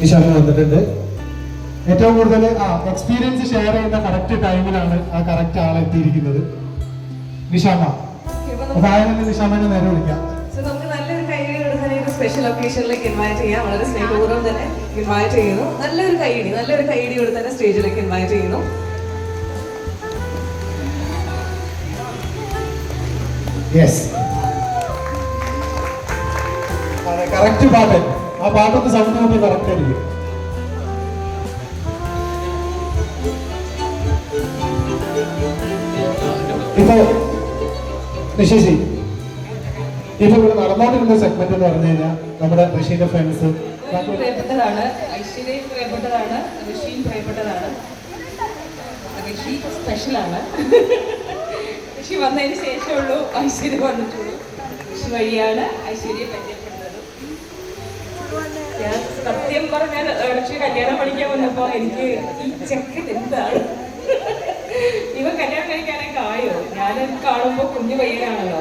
നിഷാമ വന്നിട്ടുണ്ട്. ഏറ്റവും കൂടുതൽ ആ എക്സ്പീരിയൻസ് ഷെയർ ചെയ്യുന്ന കറക്റ്റ് ടൈമിലാണ് ആ കറക്റ്റ് ആൾ എത്തിയിരിക്കുന്നത്. നിഷാമ ആയാലും നിഷാമനെ നേരെ വിളിക്കാം. സ്പെഷ്യൽ ഒക്കേഷനിലേക്ക് ഇൻവൈറ്റ് ചെയ്യാം. വളരെ സ്നേഹപൂർവം തന്നെ ഇൻവൈറ്റ് ചെയ്യുന്നു. നല്ലൊരു കൈയടി നല്ലൊരു കൈയടി കൂടെ തന്നെ സ്റ്റേജിലേക്ക് ഇൻവൈറ്റ് ചെയ്യുന്നു. യെസ് കറക്റ്റ് പാട്ട്. ആ പാട്ടൊന്ന് സൗണ്ട് നോക്കി കറക്റ്റ് ആയിരിക്കും ഇപ്പൊ നിശേഷി ഇപ്പൊ ഇവിടെ നടന്നുകൊണ്ടിരുന്ന സെഗ്മെന്റ് എന്ന് പറഞ്ഞു കഴിഞ്ഞാൽ നമ്മുടെ ഋഷിന്റെ ഫ്രണ്ട്സ് ഋഷി വന്നതിന് ശേഷമുള്ളൂ ഐശ്വര്യ വന്നിട്ടുള്ളൂ. ഋഷി വഴിയാണ് ഐശ്വര്യയെ ഞാൻ സത്യം പറഞ്ഞാൽ ഋഷി കല്യാണം പഠിക്കാൻ വന്നപ്പോ എനിക്ക് ഈ ചെക്കൻ എന്താണ്? ഇവ കല്യാണം കഴിക്കാനൊക്കെ ആയോ? ഞാൻ കാണുമ്പോ കുഞ്ഞു പയ്യനാണല്ലോ.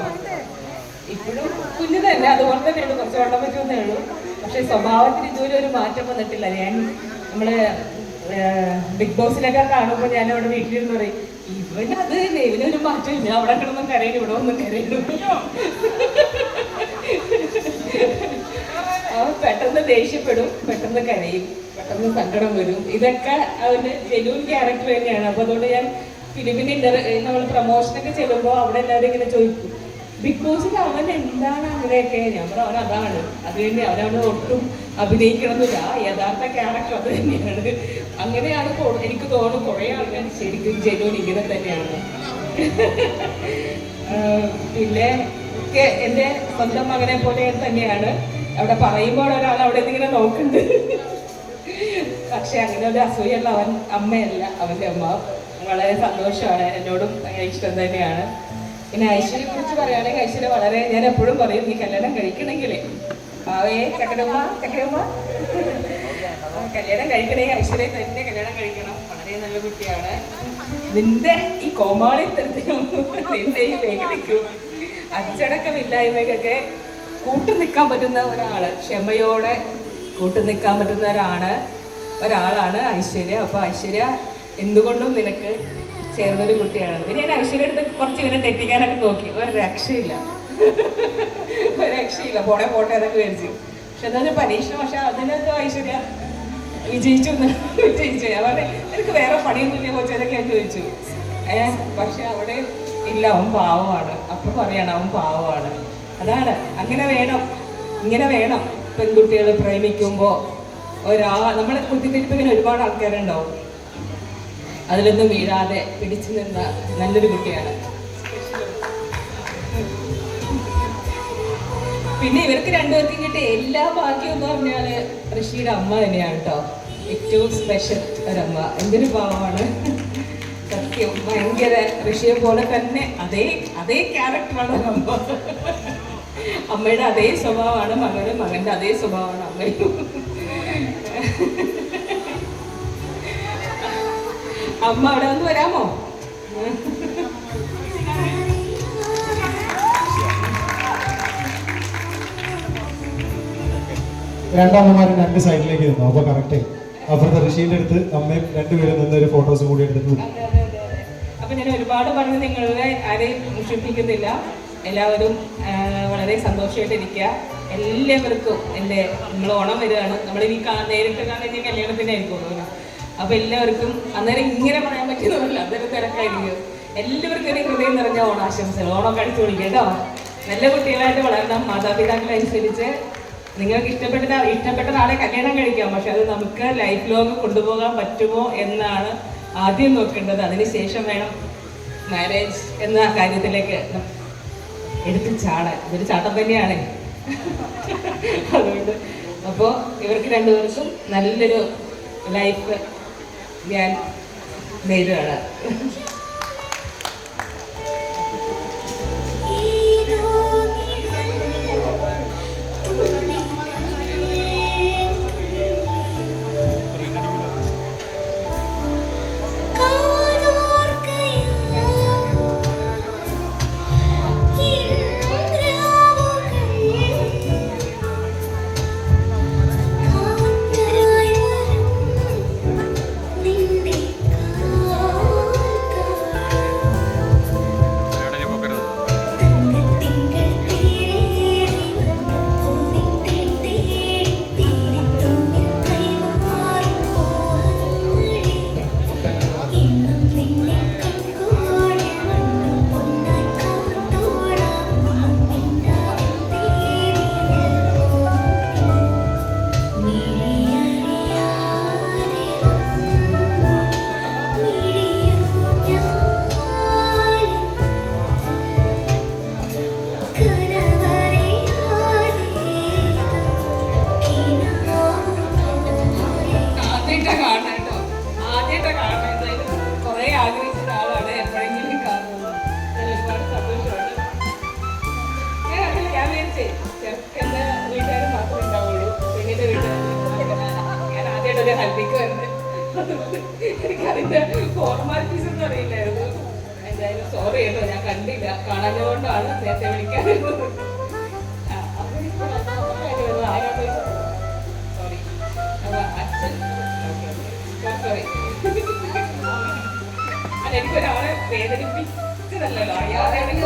ഇപ്പോഴും കുഞ്ഞു തന്നെ അതുപോലെ തന്നെയുള്ളൂ കുറച്ച് വെള്ളം പറ്റുമെന്നേ ഉള്ളൂ. പക്ഷെ സ്വഭാവത്തിന് ഇതുവരെ ഒരു മാറ്റം വന്നിട്ടില്ല. ഞാൻ നമ്മൾ ബിഗ് ബോസിലൊക്കെ കാണുമ്പോൾ ഞാൻ അവിടെ വീട്ടിലിരുന്ന് പറയും ഇവനത് ഇവനൊരു മാറ്റമില്ല അവിടെ കിടന്നും കരയിലും ഇവിടെ ഒന്നും കരയിലും പെട്ടെന്ന് ദേഷ്യപ്പെടും പെട്ടെന്ന് കരയും പെട്ടെന്ന് സങ്കടം വരും. ഇതൊക്കെ അവന്റെ ജെന്യൂൻ ക്യാരക്ടർ തന്നെയാണ്. അപ്പൊ അതുകൊണ്ട് ഞാൻ ഫിലിമിന്റെ നമ്മൾ പ്രൊമോഷനൊക്കെ ചെല്ലുമ്പോൾ അവിടെ എല്ലാവരും ഇങ്ങനെ ചോദിക്കും ബോസിൽ അവൻ എന്താണ് അങ്ങനെയൊക്കെ? ഞാൻ അവൻ അതാണ്. അത് തന്നെ അവനവിടെ ഒട്ടും അഭിനയിക്കണമെന്നില്ല. യഥാർത്ഥ ക്യാരക്ടർ അത് തന്നെയാണ്. അങ്ങനെയാണ് എനിക്ക് തോന്നുന്നു കുറേ ആൾക്കാർ ശരിക്കും ജെന്യൂൻ ഇങ്ങനെ തന്നെയാണ്. പിന്നെ എന്റെ സ്വന്തം മകനെ പോലെ തന്നെയാണ്. അവിടെ പറയുമ്പോൾ ഒരാൾ അവിടെ നിന്നിങ്ങനെ നോക്കുന്നുണ്ട്. പക്ഷെ അങ്ങനെ ഒരു അസൂയുള്ള അവൻ അമ്മയല്ല അവന്റെ അമ്മ. വളരെ സന്തോഷമാണ് എന്നോടും ഭയങ്കര ഇഷ്ടം തന്നെയാണ്. പിന്നെ ഐശ്വര്യയെ കുറിച്ച് പറയുകയാണെങ്കിൽ ഐശ്വര്യ വളരെ ഞാൻ എപ്പോഴും പറയും നീ കല്യാണം കഴിക്കണമെങ്കിലേ. ആവേ ചക്കരമ്മ ചക്കരമ്മ കല്യാണം കഴിക്കണമെങ്കിൽ ഐശ്വര്യ തന്നെ കല്യാണം കഴിക്കണം. വളരെ നല്ല കുട്ടിയാണ്. നിന്റെ ഈ കോമാളിത്തരത്തിനും നിന്റെ ഈ വേഗതയ്ക്കും അച്ചടക്കമില്ലായ്മയ്ക്കൊക്കെ കൂട്ടു നിൽക്കാൻ പറ്റുന്ന ഒരാൾ. ക്ഷമയോടെ കൂട്ടു നിൽക്കാൻ പറ്റുന്ന ഒരാണ് ഒരാളാണ് ഐശ്വര്യ. അപ്പൊ ഐശ്വര്യ എന്തുകൊണ്ടും നിനക്ക് ചേർന്നൊരു കുട്ടിയാണ്. പിന്നെ ഞാൻ ഐശ്വര്യ അടുത്ത് കുറച്ച് ഇങ്ങനെ തെറ്റിക്കാനൊക്കെ നോക്കി. ഒരു രക്ഷയില്ല. ഒരു രക്ഷയില്ല. പോടെ പോട്ടെ എന്നൊക്കെ വിചാരിച്ചു. പക്ഷെ എന്താ പരീക്ഷണം. പക്ഷെ അതിനകത്ത് ഐശ്വര്യ വിജയിച്ചു വിജയിച്ചു. പറഞ്ഞു എനിക്ക് വേറെ പണിയൊന്നുമില്ല കൊച്ചതൊക്കെ ഞാൻ ചോദിച്ചു. ഏഹ് പക്ഷെ അവിടെ ഇല്ല. അവൻ പാവമാണ്. അപ്പൊ പറയണം അവൻ പാവമാണ്. അതാണ്. അങ്ങനെ വേണം. ഇങ്ങനെ വേണം പെൺകുട്ടികൾ പ്രേമിക്കുമ്പോ. ഒരാ നമ്മളെ കുത്തിത്തിരിപ്പിങ്ങനെ ഒരുപാട് ആൾക്കാരുണ്ടാവും. അതിലൊന്നും വീഴാതെ പിടിച്ചു നിന്ന നല്ലൊരു കുട്ടിയാണ്. പിന്നെ ഇവർക്ക് രണ്ടുപേർക്കും കിട്ടിയ എല്ലാ ഭാഗ്യവും എന്ന് പറഞ്ഞാൽ ഋഷിയുടെ അമ്മ തന്നെയാണ് കേട്ടോ ഏറ്റവും സ്പെഷ്യൽ ഒരമ്മ. എന്തൊരു ഭാവമാണ് സത്യം. ഭയങ്കര ഋഷിയെ പോലെ തന്നെ അതേ അതേ ക്യാരക്ടറാണ് അമ്മ. അമ്മയുടെ അതേ സ്വഭാവമാണ് മകനും മകന്റെ അതേ സ്വഭാവമാണ് അമ്മയും. അമ്മ അവിടെ ഒന്ന് വരാമോ? രണ്ടാമമാരും രണ്ട് സൈഡിലേക്ക് നിന്നു. അപ്പൊ കറക്റ്റ് അപ്പുറത്തെ ഋഷീന്റെ അടുത്ത് അമ്മയും രണ്ടുപേരും നിന്ന് ഒരു ഫോട്ടോസ് കൂടി എടുത്തു. അപ്പൊ ഞാൻ ഒരുപാട് പറഞ്ഞ് നിങ്ങളുടെ ആരെയും മുഷിപ്പിക്കുന്നില്ല എല്ലാവരും വളരെ സന്തോഷമായിട്ടിരിക്കുക എല്ലാവർക്കും എന്റെ നമ്മൾ ഓണം വരികയാണ്. നമ്മൾ ഇനി നേരിട്ട് കാണുന്ന കല്യാണത്തിനായിരിക്കും ഓണം അപ്പോൾ എല്ലാവർക്കും അന്നേരം ഇങ്ങനെ പറയാൻ പറ്റുന്നതല്ല അന്നേരം തിരക്കായിരിക്കും. എല്ലാവർക്കും ഒരു ഹൃദയം നിറഞ്ഞ ഓണാശംസകൾ. ഓണം കഴിച്ചു വിളിക്കുക കേട്ടോ. നല്ല കുട്ടികളായിട്ട് വളരണം. മാതാപിതാക്കളെ അനുസരിച്ച് നിങ്ങൾക്ക് ഇഷ്ടപ്പെട്ട ഇഷ്ടപ്പെട്ട നാളെ കല്യാണം കഴിക്കാം. പക്ഷെ അത് നമുക്ക് ലൈഫ് ലോങ് കൊണ്ടുപോകാൻ പറ്റുമോ എന്നാണ് ആദ്യം നോക്കേണ്ടത്. അതിനുശേഷം വേണം മാരേജ് എന്ന കാര്യത്തിലേക്ക് എടുത്ത് ചാടാൻ. ഇതൊരു ചാട്ടം തന്നെയാണ്. അതുകൊണ്ട് അപ്പോൾ ഇവർക്ക് രണ്ടുപേർക്കും നല്ലൊരു ലൈഫ് ഞാൻ നേരിടുകയാണ്. ഒരു ഹൽദിക്ക് വരുന്നത് എനിക്ക് അതിന്റെ ഫോർമാലിറ്റീസ് ഒന്നും അറിയില്ലായിരുന്നു. എന്തായാലും സോറി കേട്ടോ ഞാൻ കണ്ടില്ല. കാണാഞ്ഞതുകൊണ്ടാണ് നേരത്തെ വിളിക്കാതിരുന്നത്. സോറി അച്ഛൻ. സോറി അല്ല എനിക്കൊരാളെ വേദനിപ്പിച്ചതല്ലോ അയാളെയാണെങ്കിൽ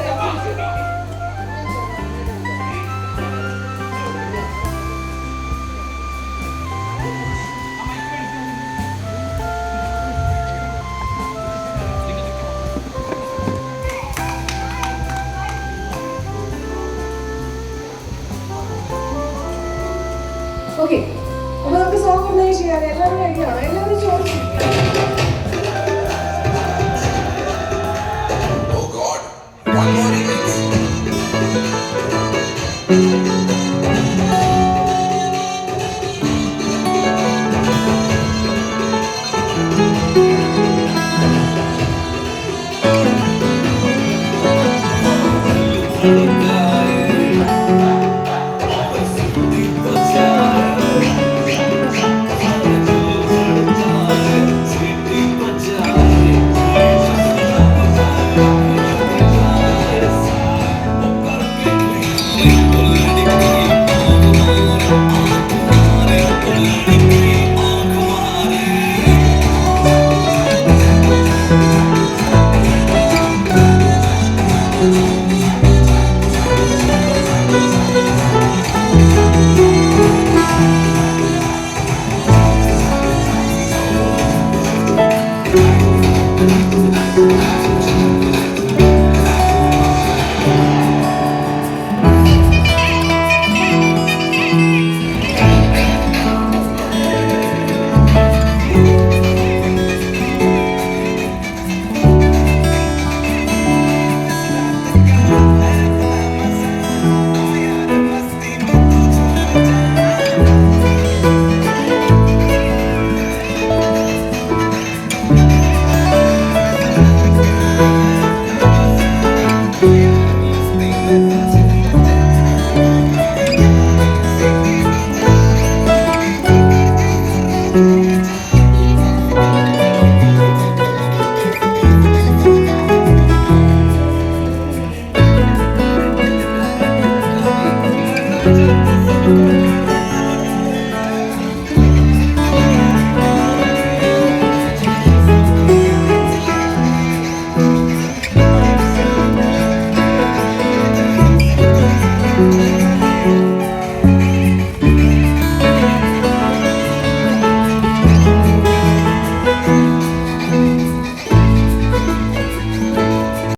സോങ് ഒന്നായി ചെയ്യാം എല്ലാവരും റെഡിയാണോ എല്ലാവരും ചോദിച്ചു